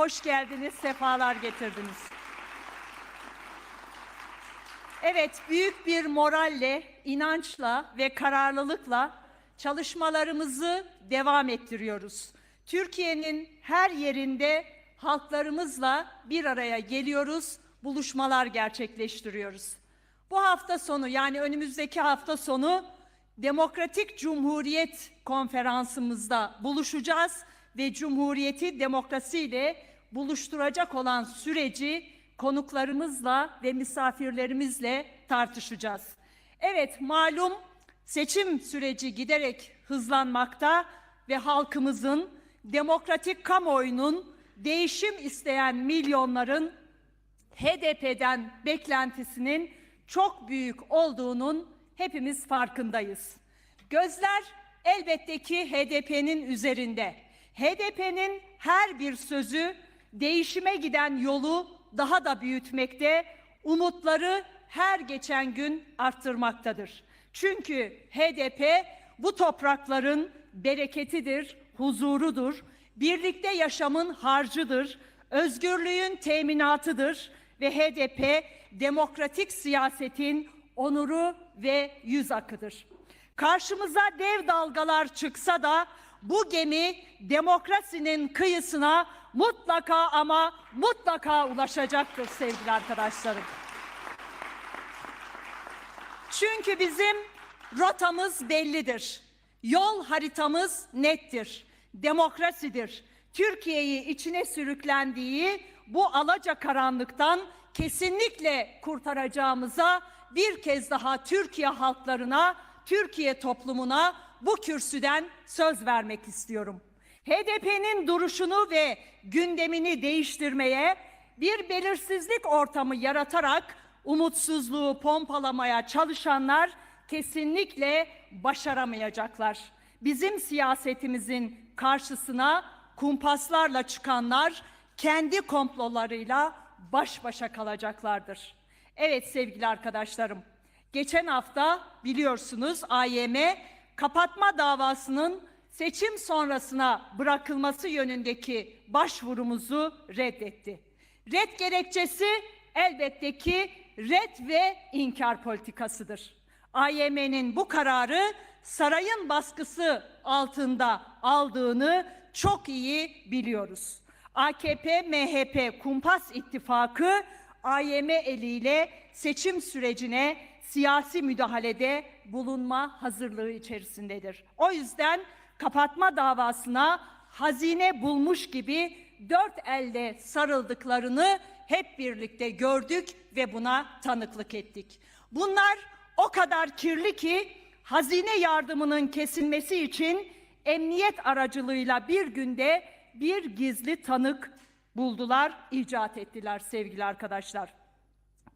hoş geldiniz, sefalar getirdiniz. Evet, büyük bir moralle, inançla ve kararlılıkla çalışmalarımızı devam ettiriyoruz. Türkiye'nin her yerinde halklarımızla bir araya geliyoruz, buluşmalar gerçekleştiriyoruz. Bu hafta sonu yani önümüzdeki hafta sonu Demokratik Cumhuriyet konferansımızda buluşacağız ve Cumhuriyeti demokrasiyle buluşturacak olan süreci konuklarımızla ve misafirlerimizle tartışacağız. Evet malum seçim süreci giderek hızlanmakta ve halkımızın demokratik kamuoyunun değişim isteyen milyonların HDP'den beklentisinin çok büyük olduğunun hepimiz farkındayız. Gözler elbette ki HDP'nin üzerinde. HDP'nin her bir sözü değişime giden yolu daha da büyütmekte, umutları her geçen gün arttırmaktadır. Çünkü HDP bu toprakların bereketidir, huzurudur, birlikte yaşamın harcıdır, özgürlüğün teminatıdır ve HDP demokratik siyasetin onuru ve yüz akıdır. Karşımıza dev dalgalar çıksa da bu gemi demokrasinin kıyısına mutlaka ama mutlaka ulaşacaktır sevgili arkadaşlarım. Çünkü bizim rotamız bellidir. Yol haritamız nettir. Demokrasidir. Türkiye'yi içine sürüklendiği bu alaca karanlıktan kesinlikle kurtaracağımıza bir kez daha Türkiye halklarına, Türkiye toplumuna bu kürsüden söz vermek istiyorum. HDP'nin duruşunu ve gündemini değiştirmeye, bir belirsizlik ortamı yaratarak umutsuzluğu pompalamaya çalışanlar kesinlikle başaramayacaklar. Bizim siyasetimizin karşısına kumpaslarla çıkanlar kendi komplolarıyla baş başa kalacaklardır. Evet sevgili arkadaşlarım, geçen hafta biliyorsunuz AYM kapatma davasının seçim sonrasına bırakılması yönündeki başvurumuzu reddetti. Red gerekçesi elbette ki red ve inkar politikasıdır. AYM'nin bu kararı sarayın baskısı altında aldığını çok iyi biliyoruz. AKP, MHP kumpas ittifakı AYM eliyle seçim sürecine siyasi müdahalede bulunma hazırlığı içerisindedir. O yüzden kapatma davasına hazine bulmuş gibi dört elde sarıldıklarını hep birlikte gördük ve buna tanıklık ettik. Bunlar o kadar kirli ki hazine yardımının kesilmesi için emniyet aracılığıyla bir günde bir gizli tanık buldular, icat ettiler sevgili arkadaşlar.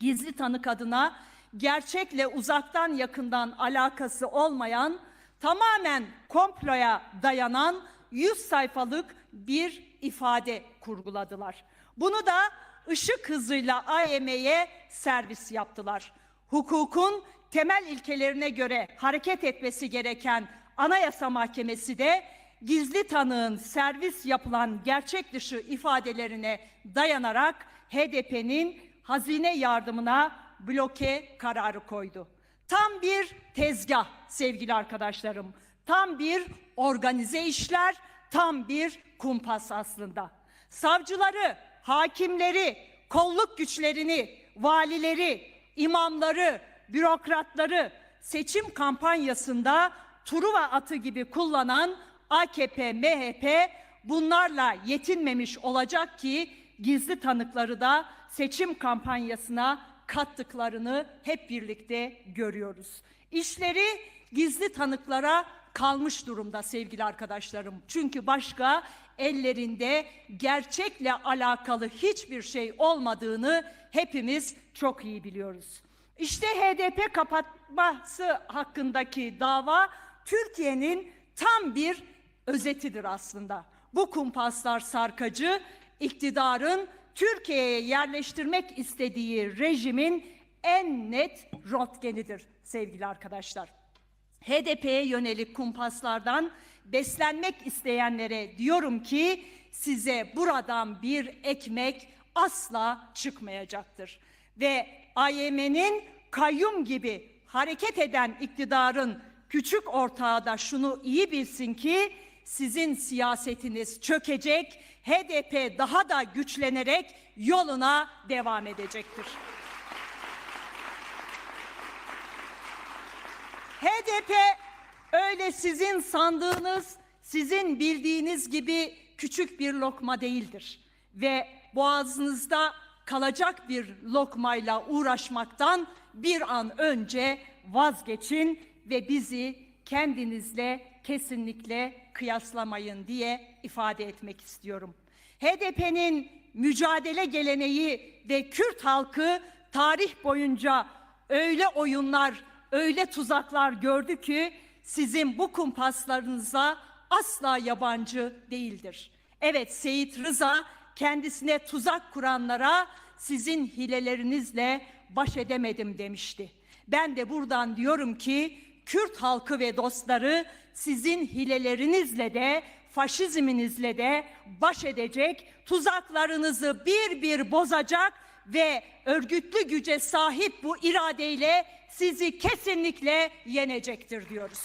Gizli tanık adına gerçekle uzaktan yakından alakası olmayan, tamamen komploya dayanan 100 sayfalık bir ifade kurguladılar. Bunu da ışık hızıyla AYM'ye servis yaptılar. Hukukun temel ilkelerine göre hareket etmesi gereken Anayasa Mahkemesi de gizli tanığın servis yapılan gerçek dışı ifadelerine dayanarak HDP'nin hazine yardımına bloke kararı koydu. Tam bir tezgah sevgili arkadaşlarım. Tam bir organize işler, tam bir kumpas aslında. Savcıları, hakimleri, kolluk güçlerini, valileri, imamları, bürokratları seçim kampanyasında Truva atı gibi kullanan AKP, MHP bunlarla yetinmemiş olacak ki gizli tanıkları da seçim kampanyasına kattıklarını hep birlikte görüyoruz. İşleri gizli tanıklara kalmış durumda sevgili arkadaşlarım. Çünkü başka ellerinde gerçekle alakalı hiçbir şey olmadığını hepimiz çok iyi biliyoruz. İşte HDP kapatması hakkındaki dava Türkiye'nin tam bir özetidir aslında. Bu kumpaslar sarkacı iktidarın Türkiye'ye yerleştirmek istediği rejimin en net rotgenidir sevgili arkadaşlar. HDP'ye yönelik kumpaslardan beslenmek isteyenlere diyorum ki size buradan bir ekmek asla çıkmayacaktır. Ve AYM'nin kayyum gibi hareket eden iktidarın küçük ortağı da şunu iyi bilsin ki sizin siyasetiniz çökecek, HDP daha da güçlenerek yoluna devam edecektir. HDP öyle sizin sandığınız, sizin bildiğiniz gibi küçük bir lokma değildir. Ve boğazınızda kalacak bir lokmayla uğraşmaktan bir an önce vazgeçin ve bizi kendinizle kesinlikle kıyaslamayın diye ifade etmek istiyorum. HDP'nin mücadele geleneği ve Kürt halkı tarih boyunca öyle oyunlar, öyle tuzaklar gördü ki sizin bu kumpaslarınıza asla yabancı değildir. Evet Seyit Rıza kendisine tuzak kuranlara sizin hilelerinizle baş edemedim demişti. Ben de buradan diyorum ki Kürt halkı ve dostları sizin hilelerinizle de faşizminizle de baş edecek, tuzaklarınızı bir bir bozacak ve örgütlü güce sahip bu iradeyle sizi kesinlikle yenecektir diyoruz.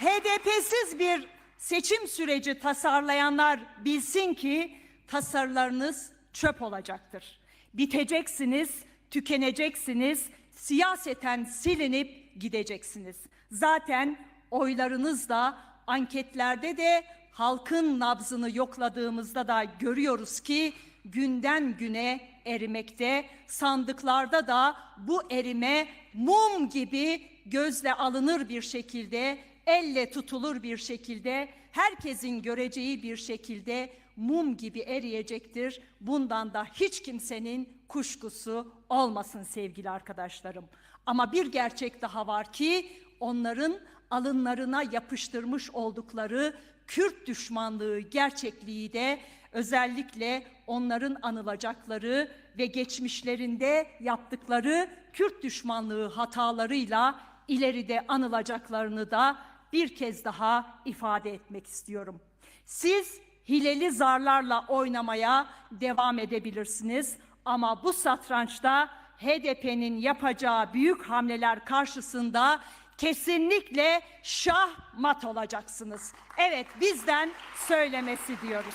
HDP'siz bir seçim süreci tasarlayanlar bilsin ki tasarılarınız çöp olacaktır. Biteceksiniz, tükeneceksiniz, siyaseten silinip gideceksiniz. Zaten oylarınız da anketlerde de halkın nabzını yokladığımızda da görüyoruz ki günden güne erimekte. Sandıklarda da bu erime mum gibi gözle alınır bir şekilde, elle tutulur bir şekilde, herkesin göreceği bir şekilde mum gibi eriyecektir. Bundan da hiç kimsenin kuşkusu olmasın sevgili arkadaşlarım. Ama bir gerçek daha var ki onların alınlarına yapıştırmış oldukları Kürt düşmanlığı gerçekliği de özellikle onların anılacakları ve geçmişlerinde yaptıkları Kürt düşmanlığı hatalarıyla ileride anılacaklarını da bir kez daha ifade etmek istiyorum. Siz hileli zarlarla oynamaya devam edebilirsiniz ama bu satrançta HDP'nin yapacağı büyük hamleler karşısında kesinlikle şah mat olacaksınız. Evet bizden söylemesi diyoruz.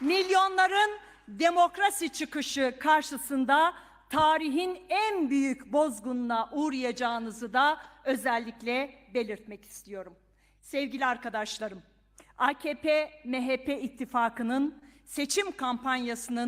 Milyonların demokrasi çıkışı karşısında tarihin en büyük bozgununa uğrayacağınızı da özellikle belirtmek istiyorum. Sevgili arkadaşlarım, AKP-MHP ittifakının seçim kampanyasının